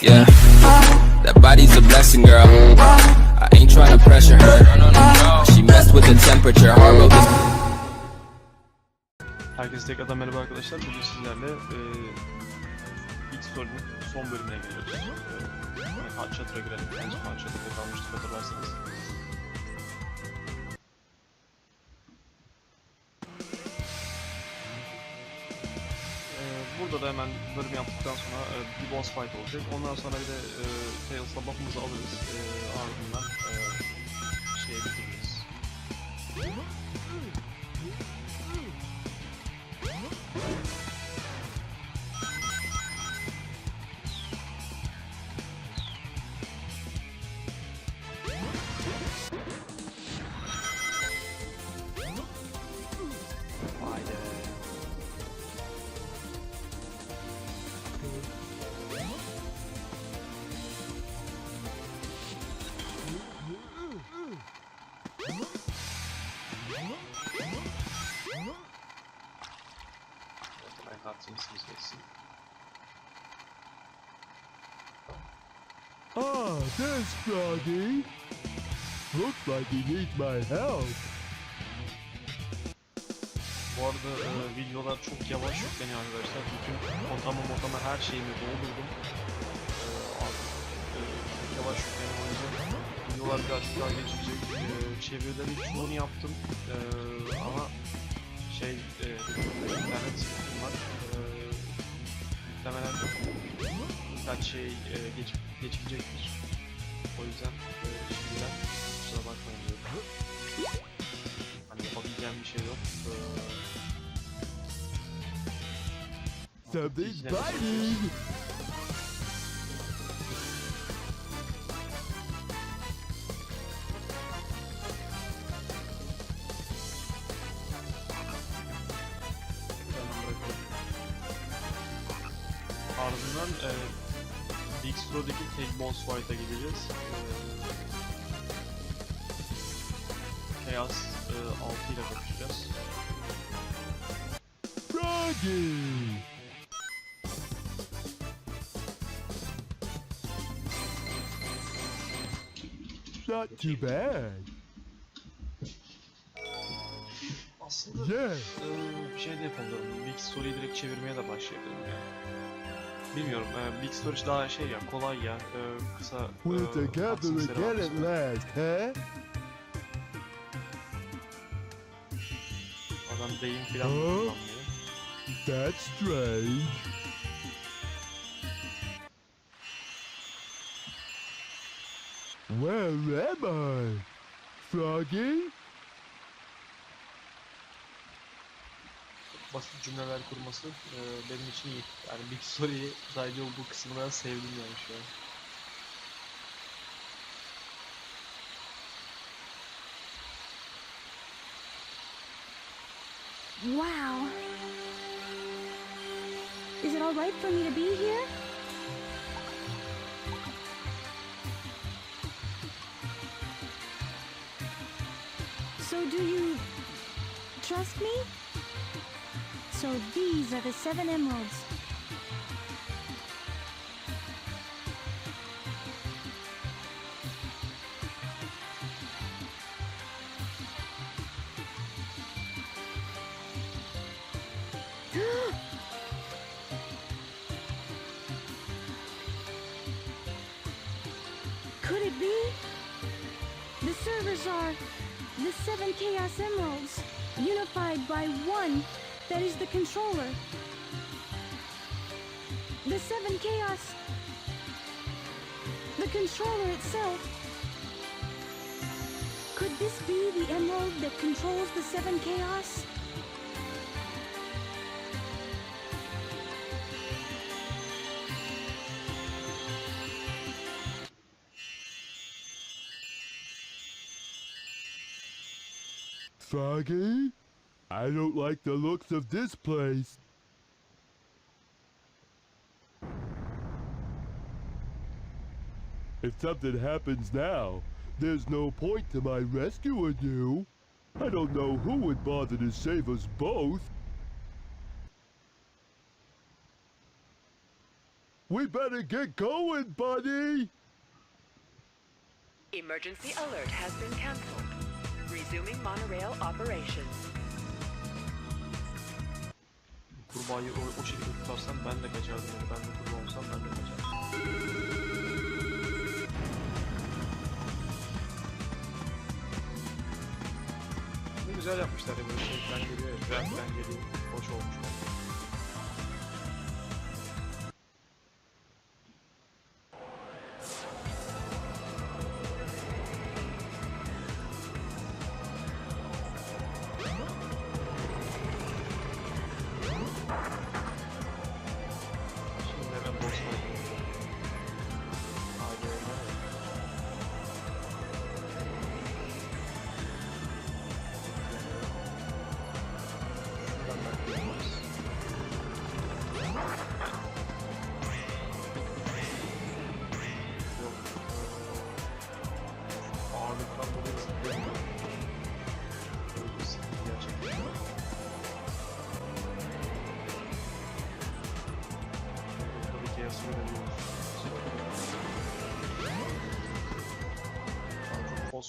Yeah, that body's a blessing, girl. I ain't tryna pressure her. She messed with the temperature. Wrote this. Herkese tekrardan merhaba arkadaşlar. Bugün sizlerle e, X-Story'nin son bölümüne geliyoruz. E, Hot Shotter'a girelim. En son Hot Shotter'da kalmıştık hatırlarsanız. Burada da hemen bölüm yaptıktan sonra e, bir boss fight olacak. Ondan sonra bir de e, Tails'la buff'ımızı alırız. E, ardından e, şeye bitiririz. Geçsin. Ah, there's Froggy. Looks like he needs my help. Bu arada e, videolar çok yavaş yükleniyor arkadaşlar. Bütün fotamı motama her şeyimi doldurdum. E, artık e, çok yavaş yükleniyor o yüzden videolar birazcık daha gecikecek. E, çevirileri çoğunu yaptım. E, ama şey e, internet var. E, muhtemelen birkaç şey e, geç, gecikecektir. O yüzden e, şimdiden kusura bakmayın diyorum. Hani yapabileceğim bir şey yok. E, Yine de Ardından e, Big Stro'daki tek boss fight'a gideceğiz. E, Chaos e, 6 ile kapışacağız. Froggy. Not too bad. Aslında Yeah. e, bir şey de yapalım. Big Story'yi direkt çevirmeye de başlayalım ya. Bilmiyorum. E, Big Story daha şey ya, kolay ya. E, kısa We're e, together cutscenes'leri again last, huh? Adam deyim falan Hı? kullanmıyor. That's strange. Where am I? Froggy? Basit cümleler kurması e, benim için iyi. Yani Big Story'yi sadece bu kısmından sevdim yani şu an. Wow. Is it all right for me to be here? So do you trust me? So these are the seven emeralds. Could it be? The servers are the seven Chaos Emeralds, unified by one that is the controller. The seven Chaos. The controller itself. Could this be the emerald that controls the seven Chaos? Froggy? I don't like the looks of this place. If something happens now, there's no point to my rescuing you. I don't know who would bother to save us both. We better get going, buddy! Emergency alert has been cancelled. Resuming monorail operations. Kurbağayı o, o şekilde tutarsam ben de kaçardım. Yani ben de kurbağa olsam ben de kaçardım. Ne güzel yapmışlar ya böyle şeyden geliyor ya. Trendden geliyor. Hoş olmuş. Şimdi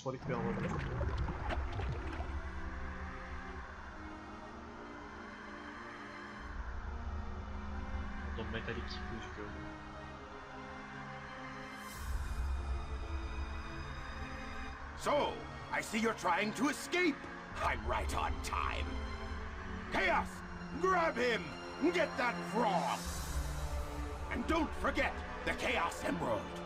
Çok fosforik bir hava. Burada metalik gözüküyor. So, I see you're trying to escape. I'm right on time. Chaos, grab him! Get that frog! And don't forget the Chaos Emerald.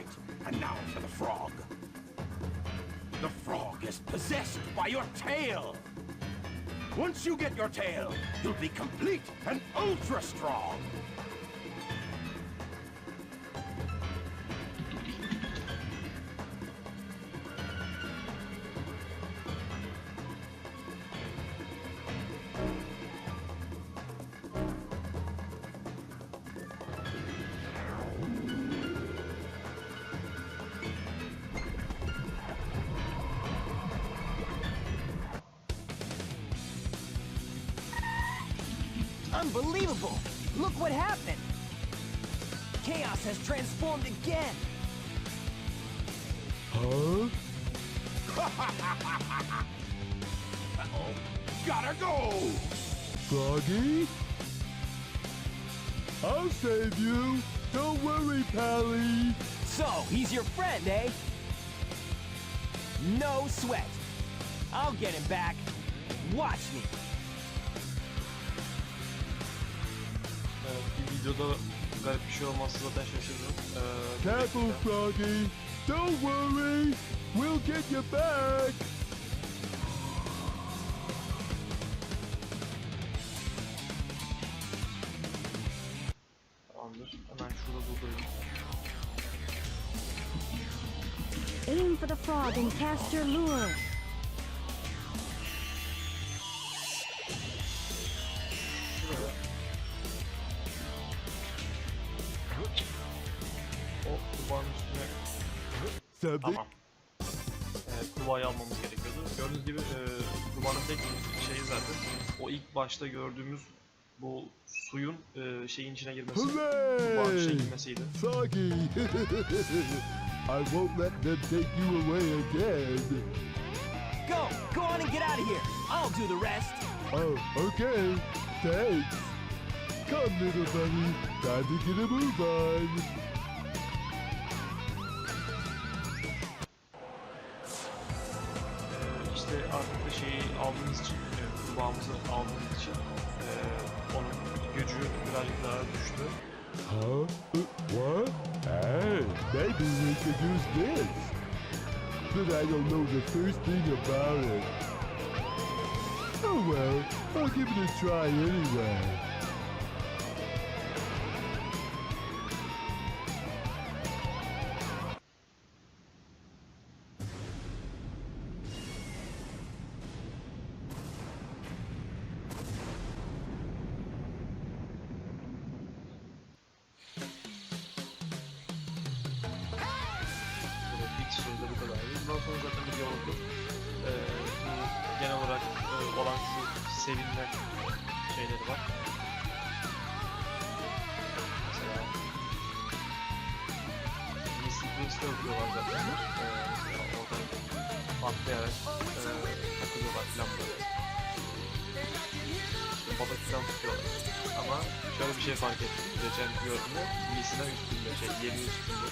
Right, and now for the frog. The frog is possessed by your tail. Once you get your tail, you'll be complete and ultra strong. Unbelievable! Look what happened! Chaos has transformed again! Huh? Uh-oh. Gotta go! Froggy? I'll save you! Don't worry, Pally! So, he's your friend, eh? No sweat. I'll get him back. Watch me. Evet, bir videoda garip bir şey olmazsa zaten şaşırırım. Ee, Careful, gerçekten- Froggy! Don't worry! We'll get you back! Tamamdır. Hemen şurada durdurayım. Aim for the frog and cast your lure. Something? Tamam. Evet, kurbağayı almamız gerekiyordu. Gördüğünüz gibi e, kurbağanın tek şeyi zaten o ilk başta gördüğümüz bu suyun e, şeyin içine girmesi. Kurbağanın içine Hooray! girmesiydi. Froggy! I won't let them take you away again. Go! Go on and get out of here! I'll do the rest! Oh, okay. Thanks. Come, little buddy. Time to get a move on. Düştü. Huh? Uh, what? Hey, maybe we could use this. But I don't know the first thing about it. Oh well, I'll give it a try anyway. Bundan sonra zaten video oldu. Ee, genel olarak e, olan şu sevilen şeyleri var. Mesela Misli öldürüyorlar zaten. Ee, orada patlayarak e, takılıyorlar falan böyle. İşte balık falan tutuyorlar. Ama şöyle bir şey fark ettim. Geçen gördüğümde Misli'den üstünde, şey yeri üstünde.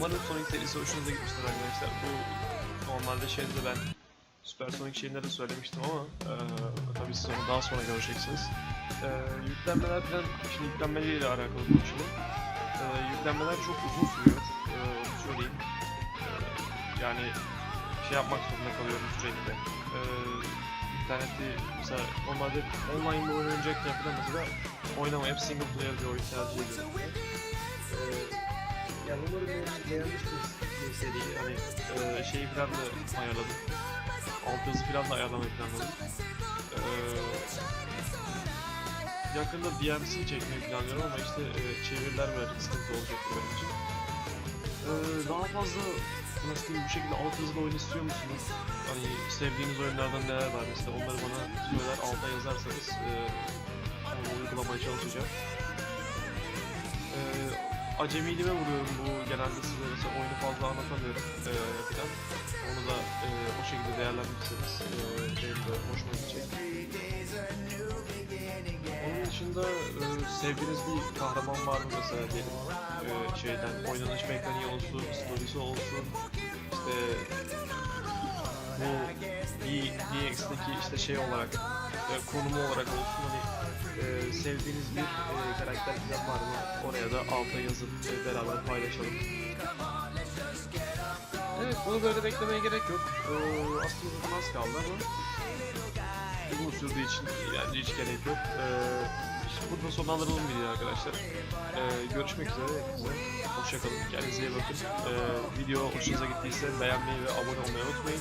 Umarım Sonic serisi hoşunuza gitmiştir arkadaşlar. Bu normalde şeyde de ben Super Sonic şeyinde de söylemiştim ama eee tabii siz onu daha sonra göreceksiniz. Eee yüklenmeler falan, şimdi yüklenmeleriyle alakalı konuşalım. Eee yüklenmeler çok uzun sürüyor, onu söyleyeyim. Eee, yani şey yapmak zorunda kalıyorum sürekli. Eee internette mesela normalde online oyun oynayacakken falan mesela oynamayıp single player bir oyun tercih ediyorum. Yani umarım beğen- beğenmiştiniz bu seriyi. Hani e, şeyi falan da ayarladım. Alt yazı falan da ayarlamayı planladım. E, yakında DMC çekmeyi planlıyorum ama işte e, çeviriler birazcık sıkıntı olacak benim için. E, daha fazla nasıl diyeyim bu şekilde alt yazılı oyun istiyor musunuz? Hani sevdiğiniz oyunlardan neler var mesela onları bana söyler alta yazarsanız e, onu uygulamaya çalışacağım. E, acemiliğime vuruyorum bu genelde size mesela oyunu fazla anlatamıyorum eee filan. Onu da eee, o şekilde değerlendirirseniz eee benim de hoşuma gidecek. Onun dışında eee, sevdiğiniz bir kahraman var mı mesela diyelim eee, şeyden oynanış mekaniği olsun, storiesi olsun, işte bu DX'deki işte şey olarak e, konumu olarak olsun hani e, sevdiğiniz bir e, karakter falan var mı? Oraya da alta yazın e, beraber paylaşalım. Evet bunu böyle beklemeye gerek yok. Ee, aslında uzun az kaldı ama uzun sürdüğü için yani hiç gerek yok. Ee, burada sonlandıralım videoyu arkadaşlar. Ee, görüşmek üzere. Hoşçakalın. Kendinize iyi bakın. Ee, video hoşunuza gittiyse beğenmeyi ve abone olmayı unutmayın.